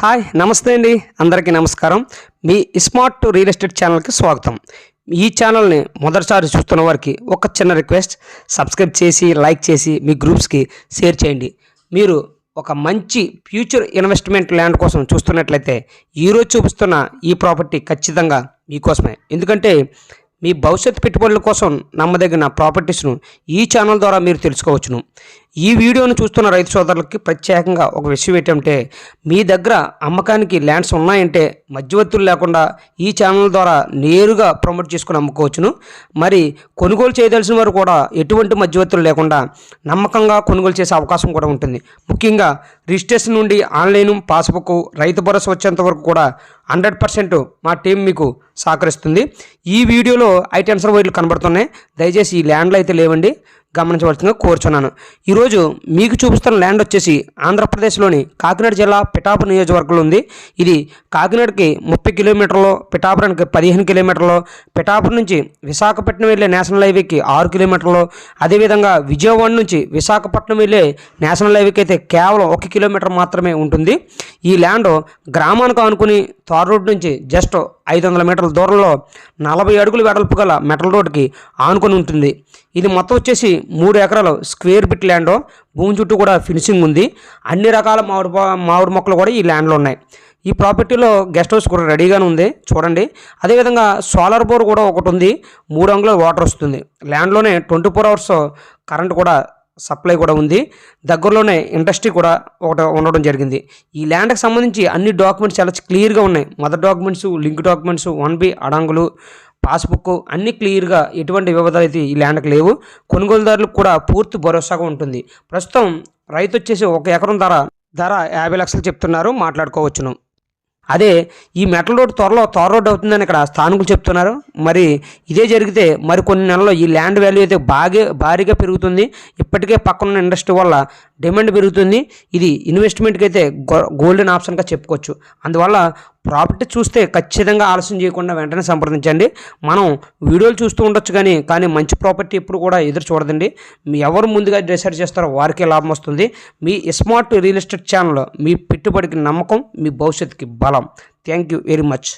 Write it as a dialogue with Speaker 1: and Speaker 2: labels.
Speaker 1: Hi నమస్తే అండి. అందరికీ నమస్కారం. మీ స్మార్ట్ రియల్ ఎస్టేట్ ఛానల్కి స్వాగతం. ఈ ఛానల్ని మొదటిసారి చూస్తున్న వారికి ఒక చిన్న రిక్వెస్ట్. సబ్స్క్రైబ్ చేసి లైక్ చేసి మీ గ్రూప్స్కి షేర్ చేయండి. మీరు ఒక మంచి ఫ్యూచర్ ఇన్వెస్ట్మెంట్ ల్యాండ్ కోసం చూస్తున్నట్లయితే ఈరోజు చూపిస్తున్న ఈ ప్రాపర్టీ ఖచ్చితంగా మీకోసమే. ఎందుకంటే మీ భవిష్యత్ పెట్టుబడుల కోసం నమ్మదగిన ప్రాపర్టీస్ను ఈ ఛానల్ ద్వారా మీరు తెలుసుకోవచ్చును. ఈ వీడియోను చూస్తున్న రైతు సోదరులకి ప్రత్యేకంగా ఒక విషయం ఏంటంటే మీ దగ్గర అమ్మకానికి ల్యాండ్స్ ఉన్నాయంటే మధ్యవర్తులు లేకుండా ఈ ఛానల్ ద్వారా నేరుగా ప్రమోట్ చేసుకుని అమ్ముకోవచ్చును. మరి కొనుగోలు చేయదలసిన వారు కూడా ఎటువంటి మధ్యవర్తులు లేకుండా నమ్మకంగా కొనుగోలు చేసే అవకాశం కూడా ఉంటుంది. ముఖ్యంగా రిజిస్ట్రేషన్ నుండి ఆన్లైన్ పాస్బుక్ రైతు భరోసా వచ్చేంత వరకు కూడా హండ్రెడ్ పర్సెంట్ మా టీం మీకు సహకరిస్తుంది. ఈ వీడియోలో ఐటెమ్స్ వైర్లు కనబడుతున్నాయి. దయచేసి ఈ ల్యాండ్లు అయితే లేవండి. గమనించవలసిందిగా కోరుచున్నాను. ఈరోజు మీకు చూపిస్తున్న ల్యాండ్ వచ్చేసి ఆంధ్రప్రదేశ్లోని కాకినాడ జిల్లా పిఠాపు నియోజకవర్గంలో ఉంది. ఇది కాకినాడకి ముప్పై కిలోమీటర్లు పిఠాపురానికి పదిహేను కిలోమీటర్లు పిఠాపురం నుంచి విశాఖపట్నం వెళ్ళే నేషనల్ హైవేకి ఆరు కిలోమీటర్లు అదేవిధంగా విజయవాడ నుంచి విశాఖపట్నం వెళ్ళే నేషనల్ హైవేకి అయితే కేవలం ఒక కిలోమీటర్ మాత్రమే ఉంటుంది. ఈ ల్యాండ్ గ్రామానికి ఆనుకుని తార్ రోడ్ నుంచి జస్ట్ ఐదు వందల మీటర్ల దూరంలో నలభై అడుగుల వెడల్పు గల మెటల్ రోడ్కి ఆనుకొని ఉంటుంది. ఇది మొత్తం వచ్చేసి మూడు ఎకరాలు స్క్వేర్ బిట్ ల్యాండ్. భూమి చుట్టూ కూడా ఫినిషింగ్ ఉంది. అన్ని రకాల మామిడి మామిడి మొక్కలు కూడా ఈ ల్యాండ్లో ఉన్నాయి. ఈ ప్రాపర్టీలో గెస్ట్ హౌస్ కూడా రెడీగానే ఉంది. చూడండి. అదేవిధంగా సోలార్ బోర్ కూడా ఒకటి ఉంది. మూడు అంగుల వాటర్ వస్తుంది. ల్యాండ్లోనే ట్వంటీ ఫోర్ అవర్స్ కరెంట్ కూడా సప్లై కూడా ఉంది. దగ్గరలోనే ఇండస్ట్రీ కూడా ఒకటి ఉండడం జరిగింది. ఈ ల్యాండ్కి సంబంధించి అన్ని డాక్యుమెంట్స్ చాలా క్లియర్గా ఉన్నాయి. Mother documents link documents one B అడంగులు passbook అన్నీ క్లియర్గా ఎటువంటి వివాదాలు అయితే ఈ ల్యాండ్కి లేవు. కొనుగోలుదారులకు కూడా పూర్తి భరోసాగా ఉంటుంది. ప్రస్తుతం రైతు వచ్చేసి ఒక ఎకరం ధర ధర యాభై లక్షలు చెప్తున్నారు. మాట్లాడుకోవచ్చును. అదే ఈ మెటల్ రోడ్ త్వరలో తార్ రోడ్ అవుతుందని ఇక్కడ స్థానికులు చెప్తున్నారు. మరి ఇదే జరిగితే మరి కొన్ని నెలల్లో ఈ ల్యాండ్ వాల్యూ అయితే బాగా భారీగా పెరుగుతుంది. ఇప్పటికే పక్కనున్న ఇండస్ట్రీ వల్ల డిమాండ్ పెరుగుతుంది. ఇది ఇన్వెస్ట్మెంట్కి అయితే గో- గోల్డెన్ ఆప్షన్గా చెప్పుకోవచ్చు. అందువల్ల ప్రాపర్టీ చూస్తే ఖచ్చితంగా ఆలస్యం చేయకుండా వెంటనే సంప్రదించండి. మనం వీడియోలు చూస్తూ ఉండొచ్చు కానీ కానీ మంచి ప్రాపర్టీ ఎప్పుడు కూడా ఎదురు చూడదండి. మీ ఎవరు ముందుగా డిసైడ్ చేస్తారో వారికే లాభం వస్తుంది. మీ స్మార్ట్ రియల్ ఎస్టేట్ ఛానల్ మీ పెట్టుబడికి నమ్మకం మీ భవిష్యత్తుకి బలం. Thank you very much